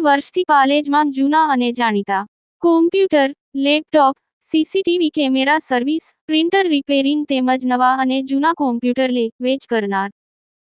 વર્ષથી પાલેજમાં જૂના અને જાણીતા. Computer laptop CCTV camera service printer repairing તેમજ નવા અને જૂના કોમ્પ્યુટર લે, વેચ કરનાર.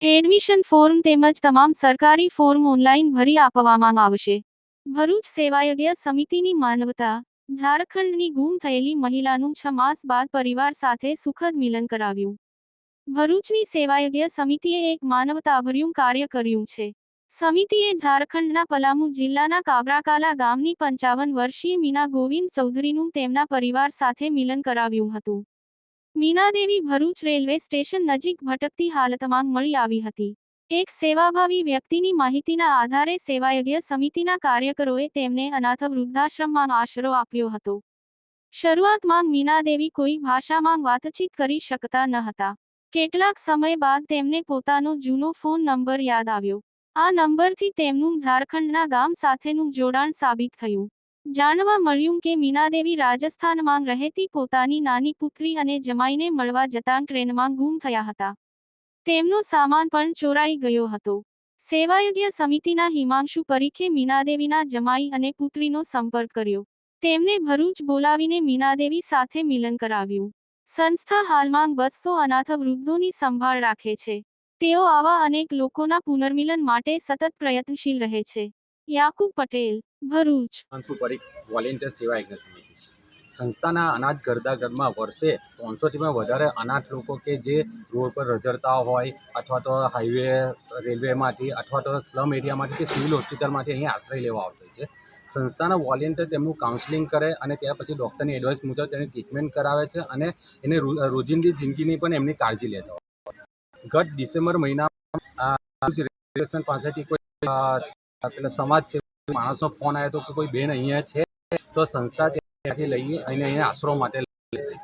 એડમિશન ફોર્મ તેમજ તમામ સરકારી ફોર્મ ઓનલાઈન ભરી આપવામાં આવશે. ભરૂચ સેવાયજ્ઞ સમિતિની માનવતા, ઝારખંડની ગુમ થયેલી મહિલાનું છ માસ બાદ પરિવાર સાથે સુખદ મિલન કરાવ્યું. ભરૂચની સેવાયજ્ઞ સમિતિએ એક માનવતાભર્યું કાર્ય કર્યું છે. સમિતિએ ઝારખંડના પલામુ જિલ્લાના કાબરાકાલા ગામની પંચાવન વર્ષીય મીના ગોવિંદ ચૌધરીનું તેમના પરિવાર સાથે મિલન કરાવ્યું હતું. મીનાદેવી ભરૂચ રેલવે સ્ટેશન નજીક ભટકતી હાલતમાં મળી આવી હતી. એક સેવાભાવી વ્યક્તિની માહિતીના આધારે સેવાયજ્ઞ સમિતિના કાર્યકરોએ તેમને અનાથ વૃદ્ધાશ્રમમાં આશરો આપ્યો હતો. શરૂઆતમાં મીનાદેવી કોઈ ભાષામાં વાતચીત કરી શકતા ન હતા. કેટલાક સમય બાદ તેમને પોતાનો જૂનો ફોન નંબર યાદ આવ્યો. આ નંબરથી તેમનું ઝારખંડના ગામ સાથેનું જોડાણ સાબિત થયું. જાણવા મળ્યું કે મીનાદેવી રાજસ્થાનમાં રહેતી પોતાની નાની પુત્રી અને જમાઈને મળવા જતા ટ્રેનમાં ગુમ થયા હતા. તેમનો સામાન પણ ચોરાઈ ગયો હતો. સેવાયજ્ઞ સમિતિના હિમાંશુ પરીખે મીનાદેવીના જમાઈ અને પુત્રીનો સંપર્ક કર્યો. તેમને ભરૂચ બોલાવીને મીનાદેવી સાથે મિલન કરાવ્યું. સંસ્થા હાલમાં બસો અનાથ વૃદ્ધોની સંભાળ રાખે છે. તેઓ આવા અનેક લોકોના પુનર્મિલન માટે સતત પ્રયત્નશીલ રહે છે. યાકુબ પટેલ, ભરૂચ. અંશુ પરીખ વોલેન્ટિયર સેવા યજ્ઞ સમિતિ સંસ્થાના અનાજ ઘરદા ઘરમાં વર્ષે ત્રણસોથી વધારે અનાથ લોકો કે જે રોડ પર રજડતા હોય અથવા તો હાઈવે, રેલવેમાંથી અથવા તો સ્લમ એરિયામાંથી કે સિવિલ હોસ્પિટલમાંથી અહીં આશ્રય લેવા આવતો છે. સંસ્થાના વોલેન્ટિયર તેમનું કાઉન્સેલિંગ કરે અને ત્યાર પછી ડૉક્ટરની એડવાઇસ મુજબ તેની ટ્રીટમેન્ટ કરાવે છે અને એને રોજિંદી જિંદગીની પણ એમની કાળજી લેતા હોય ગત ડિસેમ્બર મહિનામાં રેલવે પાસેથી કોઈ સમાજ સેવા માણસનો ફોન આવ્યો હતો કે કોઈ બેન અહીંયા છે તો સંસ્થા ત્યાંથી લઈએ અને અહીંયા આશરો માટે લઈ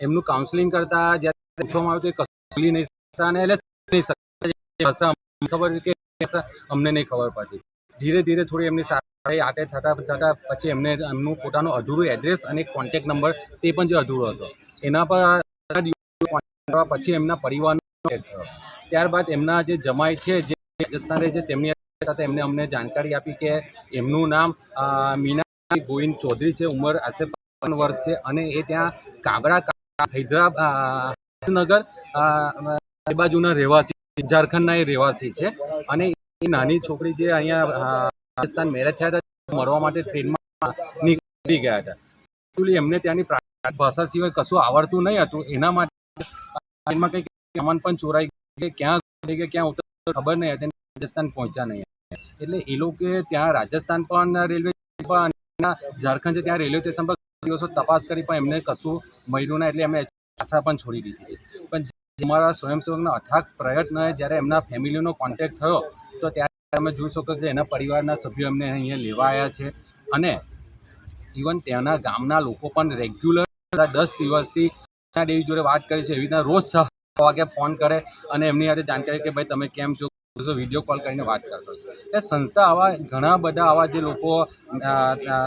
એમનું કાઉન્સેલિંગ કરતા જ્યારે પૂછવામાં આવ્યું તો કસલી નહીં શકતા એટલે ખબર કે અમને નહીં ખબર પડતી ધીરે ધીરે થોડી એમની સારી આટે થતા થતા પછી એમને એમનું પોતાનું અધૂરું એડ્રેસ અને કોન્ટેક્ટ નંબર તે પણ જે અધૂરો હતો. એના પર પછી એમના થયો ત્યારબાદ એમના જે જમાઈ છે, જે રાજસ્થાન રહે છે, તેમની સાથે એમને અમને જાણકારી આપી કે એમનું નામ મીના ગોવિંદ ચૌધરી છે, ઉંમર આશરે પચપન વર્ષ છે અને એ ત્યાં કાબરા હૈદરાબાદ નગર બાજુના રહેવાસી ઝારખંડના એ રહેવાસી છે અને એ નાની છોકરી જે અહીંયા રાજસ્થાન મેરેજ થયા હતા મરવા માટે ટ્રેનમાં નીકળી ગયા હતા. એકચ્યુઅલી એમને ત્યાંની ભાષા સિવાય કશું આવડતું નહીં હતું, એના માટે ટ્રેનમાં કંઈક સામાન પણ ચોરાઈ કે ક્યાં ગઈ કે ક્યાં ઉતર ખબર નહીં હતી રાજસ્થાન પહોંચ્યા નહીં. એટલે એ લોકો ત્યાં રાજસ્થાન પણ રેલવે પણ ઝારખંડ છે ત્યાં રેલવે સ્ટેશન પર દિવસો તપાસ કરી, પણ એમને કશું મળ્યું ના એટલે અમે આશા પણ છોડી દીધી પણ અમારા સ્વયંસેવકના અથાગ પ્રયત્નએ જ્યારે એમના ફેમિલીનો કોન્ટેક્ટ થયો, તો ત્યારે તમે જોઈ શકો કે એના પરિવારના સભ્યો એમને અહીંયા લેવા આવ્યા છે. અને ઇવન ત્યાંના ગામના લોકો પણ રેગ્યુલર દસ દિવસથી દેવી જોડે વાત કરી છે, એવી રીતના રોજ છ વાગે ફોન કરે અને એમની સાથે જાણકારી કે ભાઈ તમે કેમ છો? વીડિયો કોલ કરીને વાત કરશો એ સંસ્થા આવા ઘણા બધા આવા જે લોકો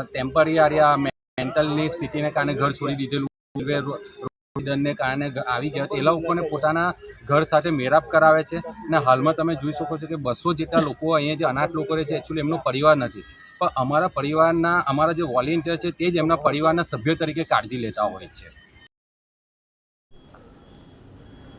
ટેમ્પરરી આર્યા મેન્ટલની સ્થિતિને કારણે ઘર છોડી દીધેલું કારણે આવી ગયા એ લોકોને પોતાના ઘર સાથે મેરાપ કરાવે છે અને હાલમાં તમે જોઈ શકો છો કે બસો જેટલા લોકો અહીંયા જે અનાથ લોકો રહે છે એકચ્યુઅલી એમનો પરિવાર નથી. પણ અમારા પરિવારના, અમારા જે વોલેન્ટિયર છે તે જ એમના પરિવારના સભ્યો તરીકે કાળજી લેતા હોય છે.